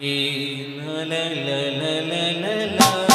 la la la la la la.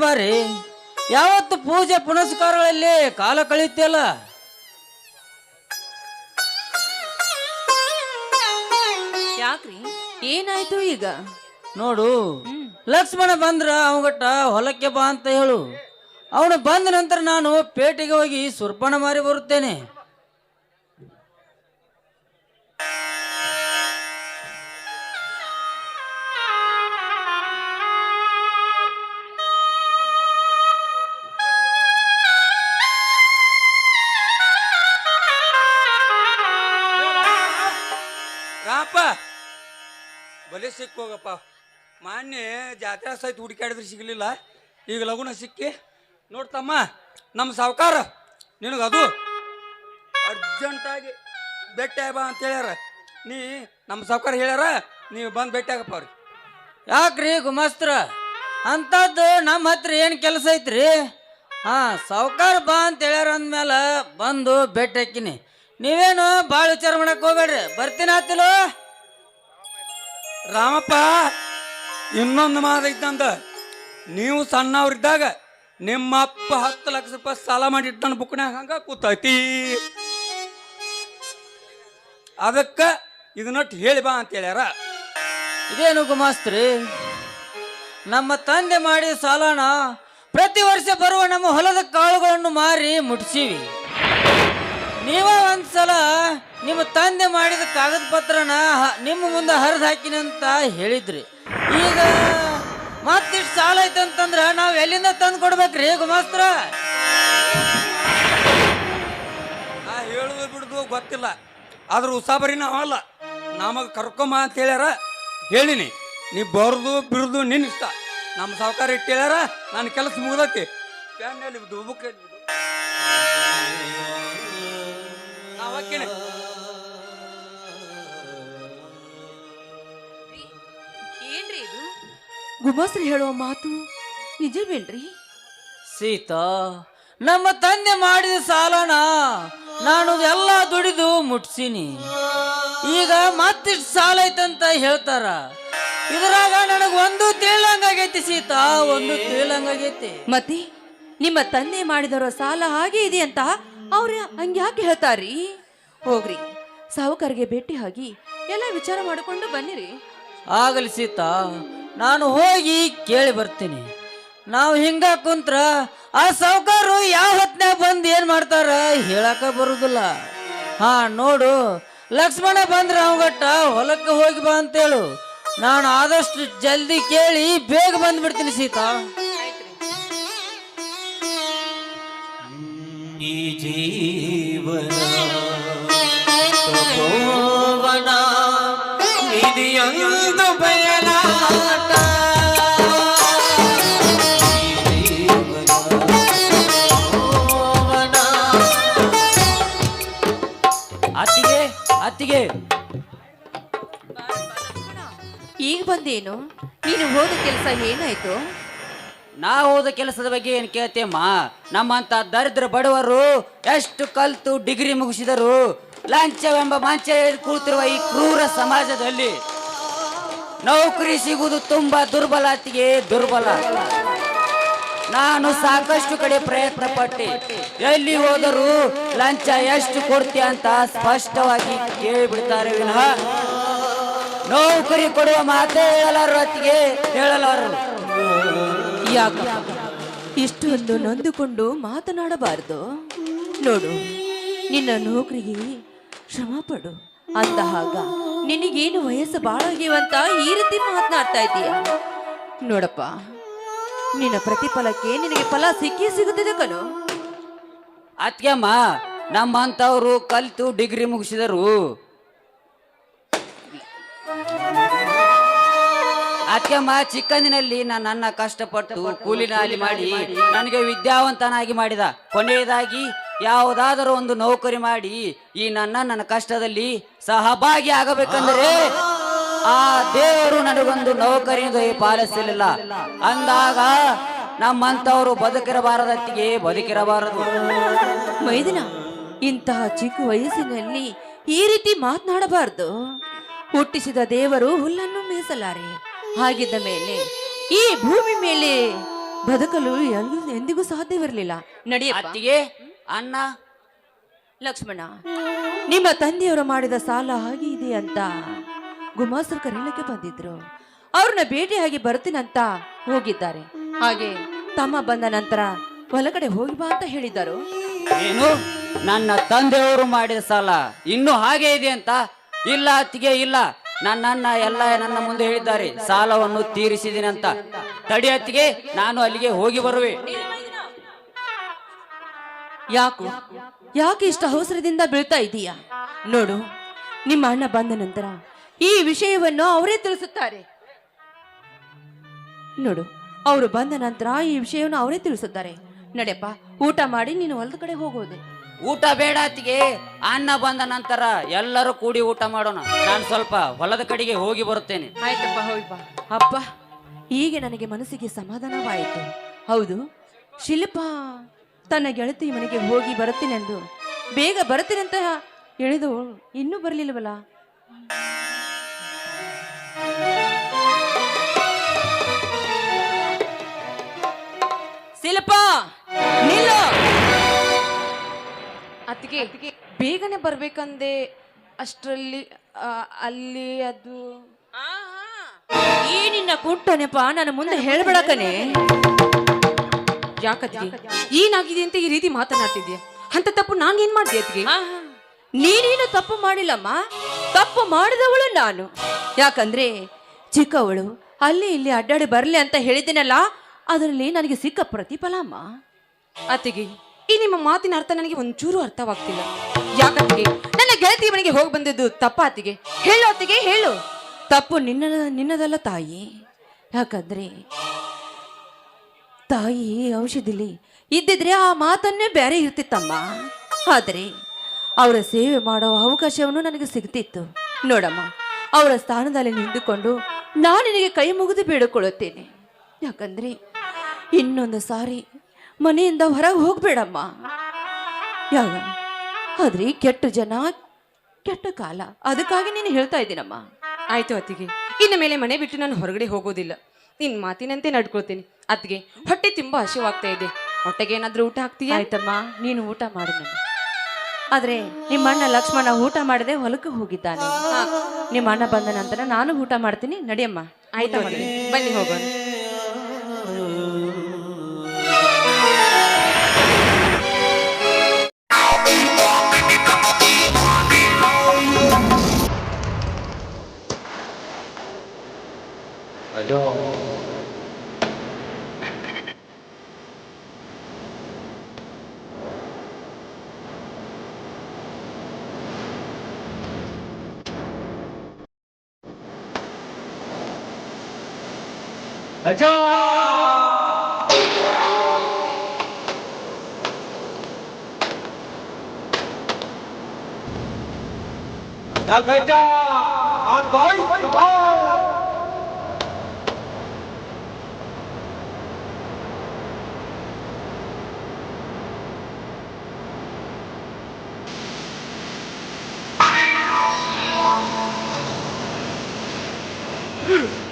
ಬಾರಿ. ಯಾವತ್ತು ಪೂಜೆ ಪುನಸ್ಕಾರಗಳಲ್ಲಿ ಕಾಲ ಕಳೆಯುತ್ತಲ್ಲ ಯಾಕ್ರಿ? ಏನಾಯ್ತು ಈಗ? ನೋಡು ಲಕ್ಷ್ಮಣ ಬಂದ್ರ ಅವಗಟ್ಟ ಹೊಲಕ್ಕೆ ಬಾ ಅಂತ ಹೇಳು. ಅವನು ಬಂದ ನಂತರ ನಾನು ಪೇಟೆಗೆ ಹೋಗಿ ಸುರ್ಪಣ ಮಾರಿ ಬರುತ್ತೇನೆ. ಬಲೆ ಸಿಕ್ಕೋಗಪ್ಪ. ಮಾನ್ಯ ಜಾತ್ರೆ ಸಹಿತ ಹುಡುಕಾಡಿದ್ರೆ ಸಿಗಲಿಲ್ಲ. ಈಗ ಲಗುನ ಸಿಕ್ಕಿ, ನೋಡ್ತಮ್ಮ, ನಮ್ಮ ಸಾವುಕಾರ ನಿನಗೆ ಅದು ಅರ್ಜೆಂಟಾಗಿ ಭೇಟಿ ಬಾ ಅಂತ ಹೇಳ್ಯಾರ. ನೀ ನಮ್ಮ ಸಾವುಕಾರ ಹೇಳ್ಯಾರ, ನೀವು ಬಂದು ಭೇಟಿ ಆಗಪ್ಪ ಯಾಕ್ರಿ ಗುಮಾಸ್ತ್ರ? ಅಂಥದ್ದು ನಮ್ಮ ಹತ್ರ ಏನು ಕೆಲಸ ಐತ್ರಿ? ಹಾಂ, ಸಾವುಕಾರ ಬಾ ಅಂತ ಹೇಳ್ಯಾರ ಅಂದಮೇಲೆ ಬಂದು ಭೇಟಿ ಹಾಕಿನಿ. ನೀವೇನು ಭಾಳ ವಿಚಾರ ಮಾಡಕ್ಕೆ ಹೋಗ್ಬೇಡ್ರಿ. ಬರ್ತೀನಿ ಆತಿಲೋ? ರಾಮಪ್ಪ, ಇನ್ನೊಂದು ಮಾತೈತಂತ ನೀವು ಸಣ್ಣವ್ರಿದ್ದಾಗ ನಿಮ್ಮ ಅಪ್ಪ ಹತ್ತು ಲಕ್ಷ ರೂಪಾಯಿ ಸಾಲ ಮಾಡಿಟ್ಟು ನನ್ನ ಬುಕ್ನಾಗ ಹಂಗ ಕೂತೈತಿ. ಅದಕ್ಕ ಇದನ್ನೊಟ್ಟು ಹೇಳಿ ಬಾ ಅಂತ ಹೇಳ್ಯಾರ. ಇದೇನು ಗುಮಾಸ್ತ್ರಿ? ನಮ್ಮ ತಂದೆ ಮಾಡಿದ ಸಾಲನ ಪ್ರತಿ ವರ್ಷ ಬರುವ ನಮ್ಮ ಹೊಲದ ಕಾಳುಗಳನ್ನು ಮಾರಿ ಮುಟ್ಸೀವಿ. ನೀವ ಒಂದ್ಸಲ ನಿಮ್ಮ ತಂದೆ ಮಾಡಿದ ಕಾಗದ ಪತ್ರನ ನಿಮ್ಮ ಮುಂದೆ ಹರಿದು ಹಾಕಿನಿ ಅಂತ ಹೇಳಿದ್ರಿ. ಈಗ ಮತ್ತಿಷ್ಟು ಸಾಲ ಐತಂತಂದ್ರ ನಾವ್ ಎಲ್ಲಿಂದ ತಂದು ಕೊಡ್ಬೇಕ್ರಿ ಗುಮಾಸ್ತ್ರ ಆ ಹೇಳುದು ಬಿಡುದು ಗೊತ್ತಿಲ್ಲ, ಆದ್ರ ಉಸಾಬರಿ ನಾವಲ್ಲ ನಮಗೆ ಕರ್ಕೊಂಬ ಅಂತ ಹೇಳ್ಯಾರ, ಹೇಳಿನಿ. ನೀ ಬರ್ದು ಬಿಡುದು ನಿನ್ನ ಇಷ್ಟ. ನಮ್ಮ ಸಾವುಕಾರ ಇಟ್ಟು ಹೇಳ್ಯಾರ ನನ್ನ ಕೆಲಸ ಮುಗ್ದೈತಿ. ಪ್ಯಾನ್ನಲ್ಲಿ ದುಬುಕ್ ಏನ್ರಿ ಇದು? ಗುಮಾಸ್ರಿ ಹೇಳುವ ಮಾತು ನಿಜವೇನ್ರಿ? ಸೀತಾ ನಮ್ಮ ತಂದೆ ಮಾಡಿದ ಸಾಲನ ನಾನು ಎಲ್ಲ ದುಡಿದು ಮುಟ್ಸೀನಿ. ಈಗ ಮತ್ತಿಷ್ಟು ಸಾಲ ಐತಂತ ಹೇಳ್ತಾರ? ಇದ್ರಾಗ ನನಗೆ ಒಂದು ತಿಳಿದಂಗಾಗೈತಿ ಸೀತಾ ಒಂದು ತಿಳಿದಂಗಾಗೈತಿ ಮತ್ತೆ ನಿಮ್ಮ ತಂದೆ ಮಾಡಿದವರ ಸಾಲ ಹಾಗೆ ಇದೆ ಅಂತ ಅವ್ರ ಹಂಗ್ಯಾಕೆ ಹೇಳ್ತಾರ್ರಿ? ಹೋಗ್ರಿ. ಸಾಹುಕಾರಿಗೆ ಭೇಟಿ ಆಗಿ ಎಲ್ಲ ವಿಚಾರ ಮಾಡಿಕೊಂಡು ಬನ್ನಿರಿ. ಆಗಲಿ ಸೀತಾ ನಾನು ಹೋಗಿ ಕೇಳಿ ಬರ್ತೀನಿ. ನಾವು ಹಿಂಗ ಕುಂತ್ರ ಆ ಸಾವುಕಾರು ಯಾವ ಹೊತ್ನ್ಯಾಗ ಬಂದು ಏನ್ ಮಾಡ್ತಾರ ಹೇಳಕ ಬರುದಿಲ್ಲ. ಹಾ ನೋಡು ಲಕ್ಷ್ಮಣ ಬಂದ್ರ ಅವಗಟ್ಟ ಹೊಲಕ್ಕೆ ಹೋಗಿ ಬಾ ಅಂತೇಳು. ನಾನು ಆದಷ್ಟು ಜಲ್ದಿ ಕೇಳಿ ಬೇಗ ಬಂದ್ಬಿಡ್ತೀನಿ ಸೀತಾ. ಈ ಇದೆಯೊಂದು ಬಯಲಾಟ ಅತ್ತಿಗೆ ಅತ್ತಿಗೆ. ಈಗ ಬಂದೇನು? ನೀನು ಹೋದ ಕೆಲಸ ಏನಾಯ್ತು? ನಾ ಹೋದ ಕೆಲಸದ ಬಗ್ಗೆ ಏನು ಕೇಳ್ತೇಮ್ಮ? ನಮ್ಮಂತ ದರಿದ್ರ ಬಡವರು ಎಷ್ಟು ಕಲ್ತು ಡಿಗ್ರಿ ಮುಗಿಸಿದರು? ಲಂಚವೆಂಬ ಮಂಚ ಕೂತಿರುವ ಈ ಕ್ರೂರ ಸಮಾಜದಲ್ಲಿ ನೌಕರಿ ಸಿಗುವುದು ತುಂಬಾ ದುರ್ಬಲತಿಗೆ ದುರ್ಬಲ. ನಾನು ಸಾಕಷ್ಟು ಕಡೆ ಪ್ರಯತ್ನ ಪಟ್ಟೆ. ಎಲ್ಲಿ ಹೋದರೂ ಲಂಚ ಎಷ್ಟು ಕೊಡ್ತೀಯ ಅಂತ ಸ್ಪಷ್ಟವಾಗಿ ಕೇಳಿಬಿಡ್ತಾರೆ ವಿನಃ. ನೌಕರಿ ಕೊಡುವ ಮಾತೇ ಹೇಳಲಾರು ಅತ್ತಿಗೆ ಹೇಳಲಾರು ಯಾಕ ಇಷ್ಟೊಂದು ನೊಂದುಕೊಂಡು ಮಾತನಾಡಬಾರದು. ನೋಡು, ನಿನ್ನ ನೌಕರಿಗೆ ಶ್ರಮ ಪಡು. ಅಂತ ಹಾಗ, ನಿನಗೇನು ವಯಸ್ಸು ಬಾಳಾಗಿವಂತ ಈ ರೀತಿ ಮಾತನಾಡ್ತಾ ಇದೀಯ ನೋಡಪ್ಪ, ನಿನ್ನ ಪ್ರತಿಫಲಕ್ಕೆ ನಿನಗೆ ಫಲ ಸಿಕ್ಕೇ ಸಿಗುತ್ತದೆ ಕಣು. ಅತ್ಯಮ್ಮ, ನಮ್ಮಂಥವ್ರು ಕಲಿತು ಡಿಗ್ರಿ ಮುಗಿಸಿದರು. ಅತ್ಯಮ್ಮ, ಚಿಕ್ಕಂದಿನಲ್ಲಿ ನನ್ನ ಕಷ್ಟಪಟ್ಟು ಕೂಲಿನಾಲಿ ಮಾಡಿ, ನನಗೆ ವಿದ್ಯಾವಂತನಾಗಿ ಮಾಡಿದ. ಕೊನೆಯದಾಗಿ ಯಾವುದಾದರೂ ಒಂದು ನೌಕರಿ ಮಾಡಿ ಈ ನನ್ನ ನನ್ನ ಕಷ್ಟದಲ್ಲಿ ಸಹಭಾಗಿ ಆಗಬೇಕಂದ್ರೆ ಆ ದೇವರು ನನಗೊಂದು ನೌಕರಿ ಪಾಲಿಸಲಿಲ್ಲ. ಅಂದಾಗ ನಮ್ಮಂತವರು ಬದುಕಿರಬಾರದತ್ತಿಗೆ ಬದುಕಿರಬಾರದು. ಮೈದಿನ ಇಂತಹ ಚಿಕ್ಕ ವಯಸ್ಸಿನಲ್ಲಿ ಈ ರೀತಿ ಮಾತನಾಡಬಾರದು. ಹುಟ್ಟಿಸಿದ ದೇವರು ಹುಲ್ಲನ್ನು ಮೇಸಲಾರೆ ಹಾಗಿದ್ದ ಮೇಲೆ ಈ ಭೂಮಿ ಮೇಲೆ ಬದುಕಲು ಎಂದಿಗೂ ಎಂದಿಗೂ ಸಾಧ್ಯವಿರಲಿಲ್ಲ. ನಡೆಯ ಅತ್ತಿಗೆ ಅನ್ನ ಲಕ್ಷ್ಮಣ, ನಿಮ್ಮ ತಂದೆಯವರು ಮಾಡಿದ ಸಾಲ ಹಾಗೆ ಇದೆ ಅಂತ ಗುಮಾಸ್ತರು ಕರೀಲಿಕ್ಕೆ ಬಂದಿದ್ರು. ಅವ್ರನ್ನ ಭೇಟಿಯಾಗಿ ಬರ್ತೀನಂತ ಹೋಗಿದ್ದಾರೆ. ಹಾಗೆ ತಮ್ಮ ಬಂದ ನಂತರ ಹೊಲಗಡೆ ಹೋಗಿ ಬಾ ಅಂತ ಹೇಳಿದರು ಏನು? ನನ್ನ ತಂದೆಯವರು ಮಾಡಿದ ಸಾಲ ಇನ್ನು ಹಾಗೆ ಇದೆ ಅಂತ? ಇಲ್ಲ, ಅತ್ತಿಗೆ ಇಲ್ಲ. ನನ್ನನ್ನ ಎಲ್ಲ ನನ್ನ ಮುಂದೆ ಹೇಳಿದ್ದಾರೆ. ಸಾಲವನ್ನು ತೀರಿಸಿದಿನಂತ ತಡಿ, ಅತ್ತಿಗೆ, ನಾನು ಅಲ್ಲಿಗೆ ಹೋಗಿ ಬರುವೆ. ಯಾಕು? ಯಾಕೆ ಇಷ್ಟು ಅವಸರದಿಂದ ಬೀಳ್ತಾ ಇದೀಯಾ? ನೋಡು ನಿಮ್ಮ ಅಣ್ಣ ಬಂದ ನಂತರ ಈ ವಿಷಯವನ್ನು ಅವರೇ ತಿಳಿಸುತ್ತಾರೆ. ನೋಡು ಅವರು ಬಂದ ನಂತರ ಈ ವಿಷಯವನ್ನು ಅವರೇ ತಿಳಿಸುತ್ತಾರೆ. ನಡೆಯಪ್ಪ ಊಟ ಮಾಡಿ ನೀನು ಹೊಲದ ಕಡೆ ಹೋಗೋದೆ. ಊಟ ಬೇಡ ಅತ್ತಿಗೆ. ಅನ್ನ ಬಂದ ನಂತರ ಎಲ್ಲರೂ ಕೂಡಿ ಊಟ ಮಾಡೋಣ. ನಾನು ಸ್ವಲ್ಪ ಹೊಲದ ಕಡೆಗೆ ಹೋಗಿ ಬರುತ್ತೇನೆ. ಆಯ್ತಪ್ಪ ಹೋಗಿಪ್ಪ ಅಪ್ಪ ಹೀಗೆ ನನಗೆ ಮನಸ್ಸಿಗೆ ಸಮಾಧಾನವಾಯಿತು. ಹೌದು ಶಿಲ್ಪ. ತನ್ನ ಗೆಳತಿ ಮನೆಗೆ ಹೋಗಿ ಬರುತ್ತೀನೆಂದು. ಬೇಗ ಬರುತ್ತೀನಂತ ಹೇಳಿದು ಇನ್ನೂ ಬರಲಿಲ್ಲವಲ್ಲ? ಶಿಲ್ಪ ನಿಲ್ಲು. ಬೇಗನೆ ಬರ್ಬೇಕಂದೆ ಅಷ್ಟರಲ್ಲಿ ಅಲ್ಲಿ ಅದು. ಈ ನಿನ್ನ ಕುಂಟ ನಾನು ಮುಂದೆ ಹೇಳ್ಬೇಡಕನೇ ಯಾಕತ್ತಿಗೆ ಏನಾಗಿದೆ ಅಂತ ಈ ರೀತಿ ಮಾತನಾಡ್ತಿದ್ಯಾ? ಅಂತ ತಪ್ಪು ನಾನು ಏನ್ ಮಾಡ್ದೆ ನೀನೇನು ತಪ್ಪು ಮಾಡಿಲ್ಲಮ್ಮ? ತಪ್ಪು ಮಾಡಿದವಳು ನಾನು. ಯಾಕಂದ್ರೆ ಚಿಕ್ಕವಳು ಅಲ್ಲಿ ಇಲ್ಲಿ ಅಡ್ಡಾಡಿ ಬರಲಿ ಅಂತ ಹೇಳಿದ್ದೀನಲ್ಲ ಅದರಲ್ಲಿ ನನಗೆ ಸಿಕ್ಕ ಪ್ರತಿಫಲ ಅಮ್ಮ ಅತ್ತಿಗೆ ಈ ನಿಮ್ಮ ಮಾತಿನ ಅರ್ಥ ನನಗೆ ಒಂಚೂರು ಅರ್ಥವಾಗ್ತಿಲ್ಲ. ಯಾಕತ್ತಿಗೆ? ನನ್ನ ಗೆಳತಿ ಮನೆಗೆ ಹೋಗಿ ಬಂದಿದ್ದು ತಪ್ಪ ಅತ್ತಿಗೆ. ಹೇಳು ಅತ್ತಿಗೆ ಹೇಳು. ತಪ್ಪು ನಿನ್ನ ನಿನ್ನದಲ್ಲ ತಾಯಿ. ಯಾಕಂದ್ರೆ ತಾಯಿ ಔಷಧಿಲಿ ಇದ್ದಿದ್ರೆ ಆ ಮಾತನ್ನೇ ಬೇರೆ ಇರ್ತಿತ್ತಮ್ಮ. ಆದರೆ ಅವರ ಸೇವೆ ಮಾಡೋ ಅವಕಾಶವನ್ನು ನನಗೆ ಸಿಗ್ತಿತ್ತು. ನೋಡಮ್ಮ, ಅವರ ಸ್ಥಾನದಲ್ಲಿ ನಿಂತುಕೊಂಡು ನಾನು ನಿನಗೆ ಕೈ ಮುಗಿದು ಬೇಡಿಕೊಳ್ಳುತ್ತೇನೆ. ಯಾಕಂದ್ರೆ ಇನ್ನೊಂದು ಸಾರಿ ಮನೆಯಿಂದ ಹೊರಗೆ ಹೋಗ್ಬೇಡಮ್ಮ. ಯಾಗ, ಆದ್ರೆ ಕೆಟ್ಟ ಜನ, ಕೆಟ್ಟ ಕಾಲ, ಅದಕ್ಕಾಗಿ ನೀನು ಹೇಳ್ತಾ ಇದ್ದೀನಮ್ಮ. ಆಯ್ತು ಅತ್ತಿಗೆ, ಇನ್ನು ಮೇಲೆ ಮನೆ ಬಿಟ್ಟು ನಾನು ಹೊರಗಡೆ ಹೋಗೋದಿಲ್ಲ. ನಿನ್ ಮಾತಿನಂತೆ ನಡ್ಕೊಳ್ತೀನಿ. ಅತ್ತಿಗೆ ಹೊಟ್ಟೆ ತುಂಬಾ ಹಸಿವಾಗ್ತಾ ಇದೆ. ಹೊಟ್ಟೆಗೆ ಏನಾದ್ರೂ ಊಟ ಹಾಕ್ತೀಯ? ಆಯ್ತಮ್ಮ ನೀನು ಊಟ ಮಾಡು ನಾನು ಆದ್ರೆ ನಿಮ್ಮ ಅಣ್ಣ ಲಕ್ಷ್ಮಣ ಊಟ ಮಾಡದೆ ಹೊಲಕ್ಕೆ ಹೋಗಿದ್ದಾನೆ. ನಿಮ್ಮ ಅಣ್ಣ ಬಂದ ನಂತರ ನಾನು ಊಟ ಮಾಡ್ತೀನಿ. ನಡಿಯಮ್ಮ ಆಯ್ತಾ ಬನ್ನಿ ಹೋಗೋಣ. cho đã gây ra hòn gói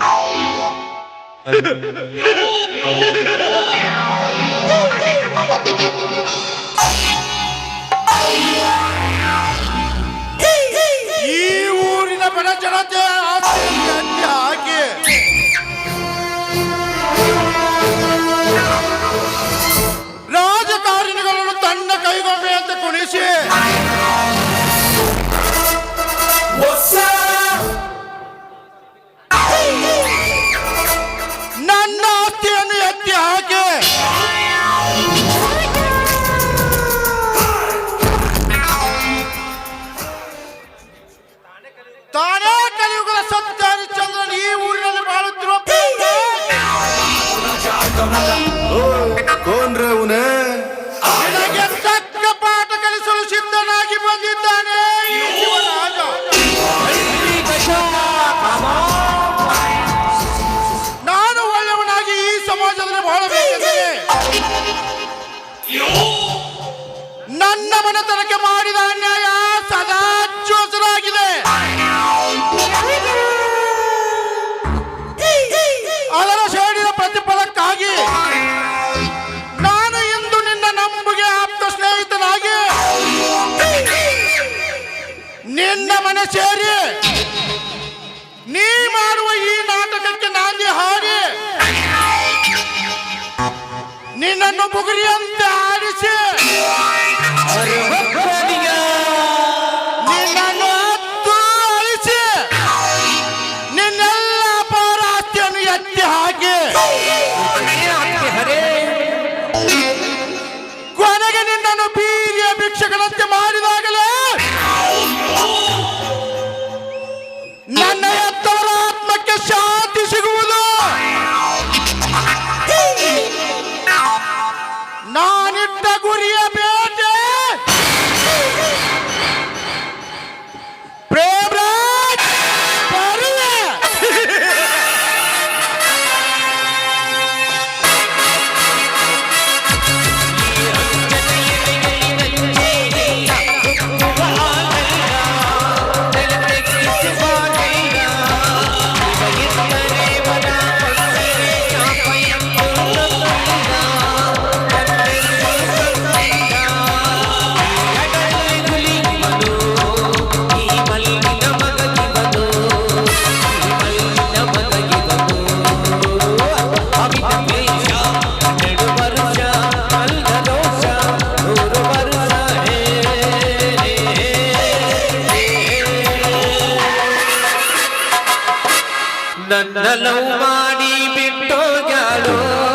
Oh! ಈ ಊರಿನ ಬಡ ಜನತೆ ಹಾಕಿ ರಾಜಕಾರಣಿಗಳನ್ನು ತನ್ನ ಕೈಗೊಂಬೆ ಅಂತ ಕುಣಿಸಿ. ನನ್ನ ಮನೆತನಕ್ಕೆ ಮಾಡಿದ ಅನ್ಯಾಯ ಸದಾ ಚೋಸರಾಗಿದೆ. ಅದರ ಸೇಡಿನ ಪ್ರತಿಫಲಕ್ಕಾಗಿ ನಾನು ಇಂದು ನಿನ್ನ ನಂಬುಗೆ ಆಪ್ತ ಸ್ನೇಹಿತನಾಗಿ ನಿನ್ನ ಮನೆ ಸೇರಿ ನೀ ಮಾಡುವ ಈ ನಾಟಕಕ್ಕೆ ನಾಂದಿ ಹಾಡಿ ನಿನ್ನನ್ನು ಬುಗುರಿಯಂತೆ ಆಡಿಸಿ ನಿನ್ನನ್ನು ನನ್ನ ಲವ್ ಮಾಡಿ ಬಿಟ್ಟೋಗ್ಯಾಳೋ.